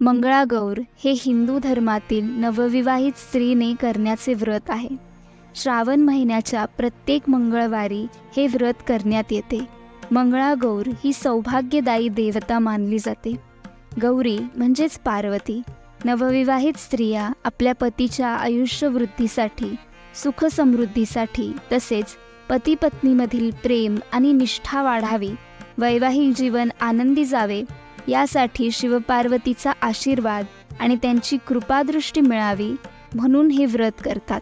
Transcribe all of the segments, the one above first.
मंगळागौर हे हिंदू धर्मातील नवविवाहित स्त्रीने करण्याचे व्रत आहे. श्रावण महिन्याच्या प्रत्येक मंगळवारी हे व्रत करण्यात येते. मंगळागौर ही सौभाग्यदायी देवता मानली जाते. गौरी म्हणजेच पार्वती. नवविवाहित स्त्रिया आपल्या पतीच्या आयुष्यवृद्धीसाठी सुखसमृद्धीसाठी तसेच पती पत्नीमधील प्रेम आणि निष्ठा वाढावी वैवाहिक जीवन आनंदी जावे यासाठी शिवपार्वतीचा आशीर्वाद आणि त्यांची कृपादृष्टी मिळावी म्हणून हे व्रत करतात.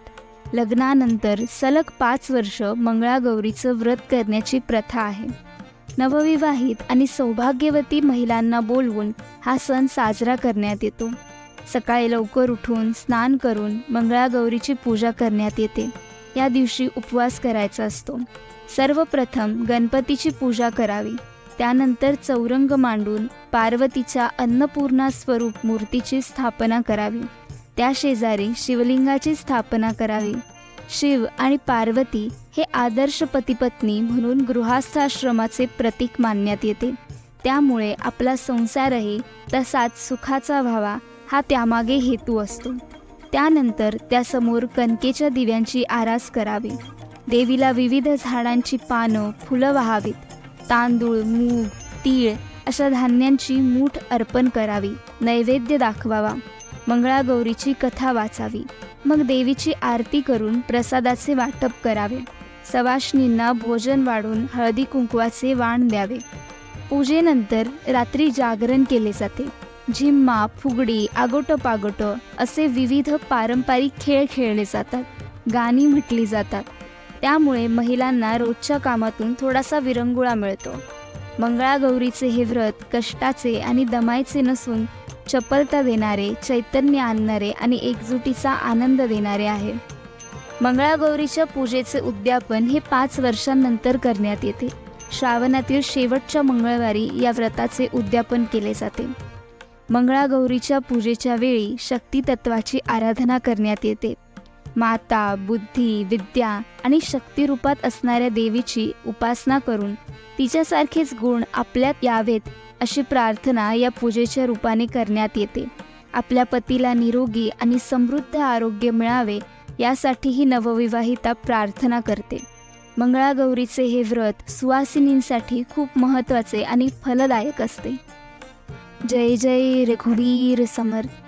लग्नानंतर सलग पाच वर्ष मंगळागौरीचं व्रत करण्याची प्रथा आहे. नवविवाहित आणि सौभाग्यवती महिलांना बोलवून हा सण साजरा करण्यात येतो. सकाळी लवकर उठून स्नान करून मंगळागौरीची पूजा करण्यात येते. या दिवशी उपवास करायचा असतो. सर्वप्रथम गणपतीची पूजा करावी. त्यानंतर चौरंग मांडून पार्वतीच्या अन्नपूर्णा स्वरूप मूर्तीची स्थापना करावी. त्या शेजारी शिवलिंगाची स्थापना करावी. शिव आणि पार्वती हे आदर्श पतिपत्नी म्हणून गृहास्थाश्रमाचे प्रतीक मानण्यात येते. त्यामुळे आपला संसारही तसाच सुखाचा व्हावा हा त्यामागे हेतू असतो. त्यानंतर त्यासमोर कणकेच्या दिव्यांची आरास करावी. देवीला विविध झाडांची पानं फुलं व्हावीत. तांदूळ मूग तीळ अशा धान्यांची मूठ अर्पण करावी नैवेद्य दाखवावा. मंगळागौरीची कथा वाचावी. मग देवीची आरती करून प्रसादाचे वाटप करावे. सवाष्णींना भोजन वाढून हळदी कुंकवाचे वाण द्यावे. पूजेनंतर रात्री जागरण केले जाते. झिम्मा फुगडी आगोटं पागोटं असे विविध पारंपरिक खेळ खेळले जातात. गाणी म्हटली जातात. त्यामुळे महिलांना रोजच्या कामातून थोडासा विरंगुळा मिळतो. मंगळागौरीचे हे व्रत कष्टाचे आणि दमायचे नसून चपलता देणारे चैतन्य आणणारे आणि एकजुटीचा आनंद देणारे आहे. मंगळागौरीच्या पूजेचे उद्यापन हे पाच वर्षांनंतर करण्यात येते. श्रावणातील शेवटच्या मंगळवारी या व्रताचे उद्यापन केले जाते. मंगळागौरीच्या पूजेच्या वेळी शक्तितत्वाची आराधना करण्यात येते. माता बुद्धी विद्या आणि शक्तिरूपात असणाऱ्या देवीची उपासना करून तिच्यासारखेच गुण आपल्यात यावेत अशी प्रार्थना या पूजेच्या रूपाने करण्यात येते. आपल्या पतीला निरोगी आणि समृद्ध आरोग्य मिळावे यासाठी ही नवविवाहिता प्रार्थना करते. मंगळागौरीचे हे व्रत सुवासिनींसाठी खूप महत्त्वाचे आणि फलदायक असते. जय जय रघुवीर समर्थ.